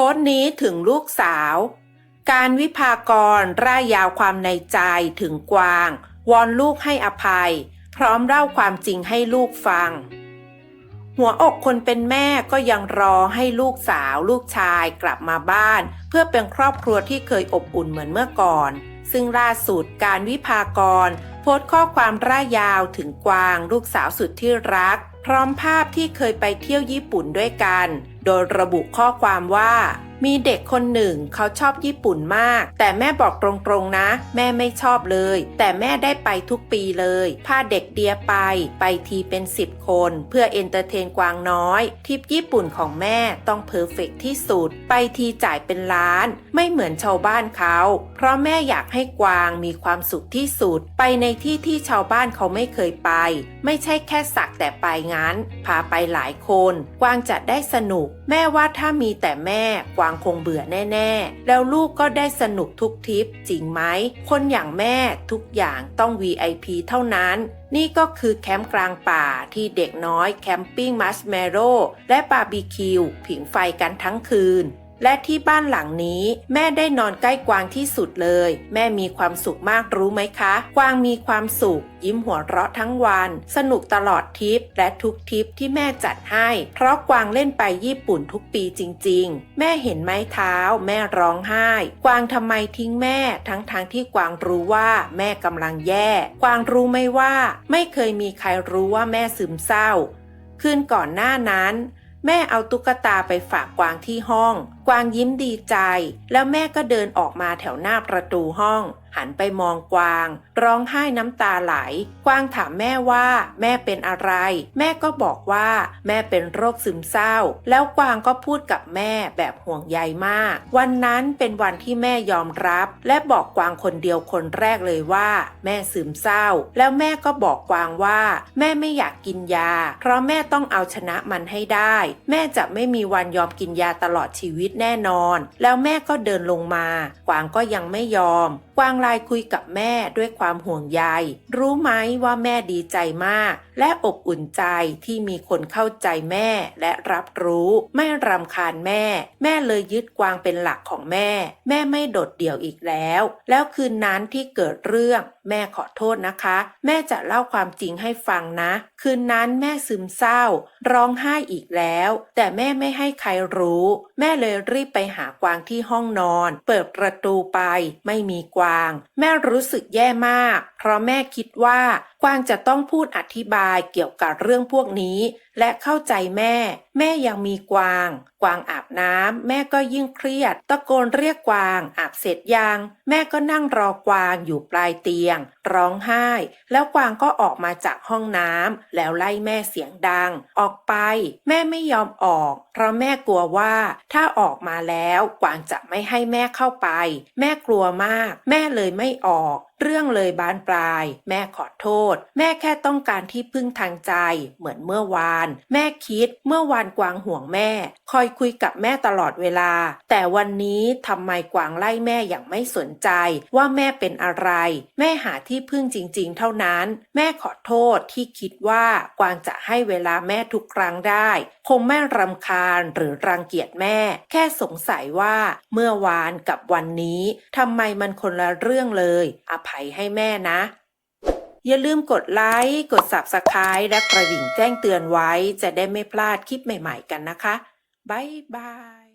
พสต์นี้ถึงลูกสาว การวิพากรร่ายยาวความในใจถึงกวาง วอนลูกให้อภัย พร้อมเล่าความจริงให้ลูกฟัง หัวอกคนเป็นแม่ก็ยังรอให้ลูกสาว ลูกชายกลับมาบ้าน เพื่อเป็นครอบครัวที่เคยอบอุ่นเหมือนเมื่อก่อน ซึ่งล่าสุดการวิพากรโพสต์ข้อความร่ายยาวถึงกวาง ลูกสาวสุดที่รัก พร้อมภาพที่เคยไปเที่ยวญี่ปุ่นด้วยกัน โดยระบุข้อความว่า มีเด็กคนหนึ่งเขาชอบญี่ปุ่นมาก แต่แม่บอกตรงๆนะ แม่ไม่ชอบเลย แต่แม่ได้ไปทุกปีเลย พาเด็กเดียไป ไปทีเป็น 10 คน เพื่อเอนเตอร์เทนกวางน้อย ทริปญี่ปุ่นของแม่ต้องเพอร์เฟกที่สุด ไปทีจ่ายเป็นล้าน ไม่เหมือนชาวบ้านเขา เพราะแม่อยากให้กวางมีความสุขที่สุด ไปในที่ที่ชาวบ้านเขาไม่เคยไป ไม่ใช่แค่สักแต่ไปงั้น พาไปหลายคน กวางจะได้สนุก แม่ว่าถ้ามีแต่แม่ กวางคงเบื่อแน่ ๆ แล้วลูกก็ได้สนุกทุกทริป จริงไหม คนอย่างแม่ทุกอย่างต้อง VIP เท่านั้นนี่ก็คือแคมป์กลางป่าที่เด็กน้อยแคมปิ้งมัสเมโรและบาร์บีคิว ผิงไฟกันทั้งคืน และที่บ้านหลังนี้ แม่ได้นอนใกล้กวางที่สุดเลย แม่มีความสุขมากรู้ไหมคะ กวางมีความสุข ยิ้มหัวเราะทั้งวัน สนุกตลอดทริป และทุกทริปที่แม่จัดให้ เพราะกวางเล่นไปญี่ปุ่นทุกปีจริง ๆ แม่เห็นไม้เท้า แม่ร้องไห้ กวางทำไมทิ้งแม่ ทั้งๆทที่กวางรู้ว่าแม่กำลังแย่ กวางรู้ไหมว่า ไม่เคยมีใครรู้ว่าแม่ซึมเศร้า คืนก่อนหน้านั้น แม่เอาตุ๊กตาไปฝากกวางที่ห้อง กวางยิ้มดีใจ แล้วแม่ก็เดินออกมาแถวหน้าประตูห้อง หันไปมองกวาง ร้องไห้น้ำตาไหล กวางถามแม่ว่า แม่เป็นอะไร แม่ก็บอกว่า แม่เป็นโรคซึมเศร้า แล้วกวางก็พูดกับแม่แบบห่วงใยมาก วันนั้นเป็นวันที่แม่ยอมรับ และบอกกวางคนเดียวคนแรกเลยว่า แม่ซึมเศร้า แล้วแม่ก็บอกกวางว่า แม่ไม่อยากกินยา เพราะแม่ต้องเอาชนะมันให้ได้ แม่จะไม่มีวันยอมกินยาตลอดชีวิตแน่นอน แล้วแม่ก็เดินลงมา กวางก็ยังไม่ยอม กวางไลน์คุยกับแม่ด้วยความห่วงใย รู้ไหมว่าแม่ดีใจมาก และอบอุ่นใจที่มีคนเข้าใจแม่และรับรู้ ไม่รำคาญแม่ แม่เลยยึดกวางเป็นหลักของแม่ แม่ไม่โดดเดี่ยวอีกแล้ว แล้วคืนนั้นที่เกิดเรื่อง แม่ขอโทษนะคะ แม่จะเล่าความจริงให้ฟังนะ คืนนั้นแม่ซึมเศร้า ร้องไห้อีกแล้ว แต่แม่ไม่ให้ใครรู้ แม่เลยรีบไปหากวางที่ห้องนอน เปิดประตูไป ไม่มีกวางแม่รู้สึกแย่มาก เพราะแม่คิดว่ากวางจะต้องพูดอธิบายเกี่ยวกับเรื่องพวกนี้ และเข้าใจแม่ แม่ยังมีกวาง กวางอาบน้ำแม่ก็ยิ่งเครียด ตะโกนเรียกกวางอาบเสร็จยัง แม่ก็นั่งรอกวางอยู่ปลายเตียง ร้องไห้ แล้วกวางก็ออกมาจากห้องน้ำแล้วไล่แม่เสียงดัง ออกไป แม่ไม่ยอมออก เพราะแม่กลัวว่าถ้าออกมาแล้วกวางจะไม่ให้แม่เข้าไป แม่กลัวมาก แม่เลยไม่ออกเรื่องเลยบานปลาย แม่ขอโทษ แม่แค่ต้องการที่พึ่งทางใจ เหมือนเมื่อวาน แม่คิด เมื่อวานกวางห่วงแม่ คอยคุยกับแม่ตลอดเวลา แต่วันนี้ทำไมกวางไล่แม่อย่างไม่สนใจ ว่าแม่เป็นอะไร แม่หาที่พึ่งจริง ๆ เท่านั้น แม่ขอโทษที่คิดว่ากวางจะให้เวลาแม่ทุกครั้งได้ คงไม่รำคาญหรือรังเกียจแม่ แค่สงสัยว่า เมื่อวานกับวันนี้ทำไมมันคนละเรื่องเลยอภัยให้แม่นะ อย่าลืมกดไลค์ กด Subscribe และกระดิ่งแจ้งเตือนไว้ จะได้ไม่พลาดคลิปใหม่ๆกันนะคะ บ๊ายบาย